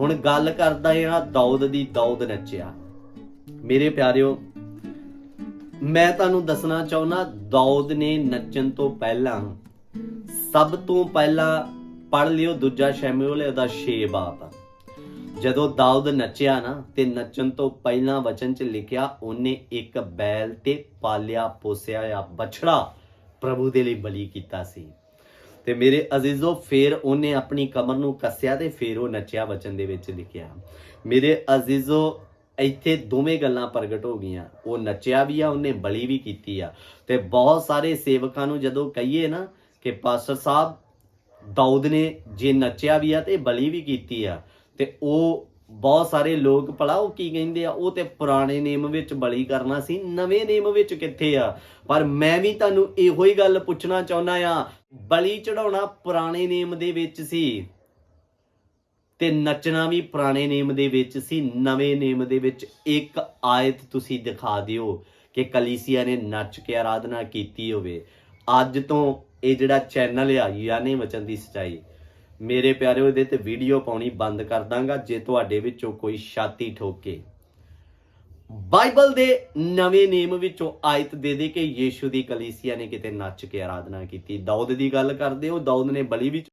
ਹੁਣ ਗੱਲ ਕਰਦਾ ਹਾਂ ਦਾਊਦ ਦੀ, ਦਾਊਦ ਨੱਚਿਆ। ਮੇਰੇ ਪਿਆਰਿਓ, ਮੈਂ ਤੁਹਾਨੂੰ ਦੱਸਣਾ ਚਾਹੁੰਦਾ, ਦਾਊਦ ਨੇ ਨੱਚਣ ਤੋਂ ਪਹਿਲਾਂ, ਸਭ ਤੋਂ ਪਹਿਲਾਂ ਪੜ ਲਿਓ ਦੂਜਾ ਸ਼ੈਮੂਅਲ, ਉਹਦਾ 6 ਬਾਪ ਜਦੋਂ ਦਾਊਦ ਨੱਚਿਆ ਨਾ, ਤੇ ਨੱਚਣ ਤੋਂ ਪਹਿਲਾਂ ਵਚਨ ਚ ਲਿਖਿਆ, ਉਹਨੇ ਇੱਕ ਬੈਲ ਤੇ ਪਾਲਿਆ, ਪੋਸਿਆ ਆ, ਬਛੜਾ ਪ੍ਰਭੂ ਦੇ ਲਈ ਬਲੀ ਕੀਤਾ ਸੀ। ਤੇ ਮੇਰੇ ਅਜ਼ੀਜ਼ੋ ਫੇਰ ਉਹਨੇ ਆਪਣੀ ਕਮਰ ਨੂੰ ਕੱਸਿਆ ਤੇ ਫੇਰ ਉਹ ਨੱਚਿਆ ਵਚਨ ਦੇ ਵਿੱਚ ਲਿਖਿਆ, ਮੇਰੇ ਅਜ਼ੀਜ਼ੋ, ਇੱਥੇ ਦੋਵੇਂ ਗੱਲਾਂ ਪ੍ਰਗਟ ਹੋ ਗਈਆਂ। ਉਹ ਨੱਚਿਆ ਵੀ ਆ, ਉਹਨੇ ਬਲੀ ਵੀ ਕੀਤੀ ਆ। ਤੇ ਬਹੁਤ ਸਾਰੇ ਸੇਵਕਾਂ ਨੂੰ ਜਦੋਂ ਕਹੀਏ ਨਾ ਕਿ ਪਾਸਟਰ ਸਾਹਿਬ, ਦਾਊਦ ਨੇ ਜੇ ਨੱਚਿਆ ਵੀ ਆ ਤੇ ਬਲੀ ਵੀ ਕੀਤੀ ਆ, ਤੇ ਉਹ ਬਹੁਤ ਸਾਰੇ ਲੋਕ ਭਲਾ ਉਹ ਕੀ ਕਹਿੰਦੇ ਆ, ਉਹ ਤੇ ਪੁਰਾਣੇ ਨੇਮ ਵਿੱਚ ਬਲੀ ਕਰਨਾ ਸੀ, ਨਵੇਂ ਨੇਮ ਵਿੱਚ ਕਿੱਥੇ ਆ? ਪਰ ਮੈਂ ਵੀ ਤੁਹਾਨੂੰ ਇਹੋ ਹੀ ਗੱਲ ਪੁੱਛਣਾ ਚਾਹੁੰਦਾ ਆ, ਬਲੀ ਚੜਾਉਣਾ ਪੁਰਾਣੇ ਨੇਮ ਦੇ ਵਿੱਚ ਸੀ ਤੇ ਨੱਚਣਾ ਵੀ ਪੁਰਾਣੇ ਨੇਮ ਦੇ ਵਿੱਚ ਸੀ, ਨਵੇਂ ਨੇਮ ਦੇ ਵਿੱਚ ਇੱਕ ਆਇਤ ਤੁਸੀਂ ਦਿਖਾ ਦਿਓ ਕਿ ਕਲੀਸਿਆ ਨੇ ਨੱਚ ਕੇ ਆਰਾਧਨਾ ਕੀਤੀ ਹੋਵੇ। ਅੱਜ ਤੋਂ ਇਹ ਜਿਹੜਾ ਚੈਨਲ ਆ, ਯਾਨੀ ਵਚਨ ਦੀ ਸਚਾਈ ਮੇਰੇ ਪਿਆਰਿਓ ਇਹਦੇ ਤੇ ਵੀਡੀਓ ਪਾਉਣੀ ਬੰਦ ਕਰ ਦਾਂਗਾ, ਜੇ ਤੁਹਾਡੇ ਵਿੱਚੋਂ ਕੋਈ ਛਾਤੀ ਠੋਕੇ। ਬਾਈਬਲ ਦੇ ਨਵੇਂ ਨੇਮ ਵਿੱਚੋਂ ਆਇਤ ਦੇ ਦੇ ਕੇ ਯੀਸ਼ੂ ਦੀ ਕਲੀਸਿਆ ਨੇ ਕਿਤੇ ਨੱਚ ਕੇ ਆਰਾਧਨਾ ਕੀਤੀ। ਦਾਊਦ ਦੀ ਗੱਲ ਕਰਦੇ ਹੋ, ਦਾਊਦ ਨੇ ਬਲੀ ਵਿੱਚ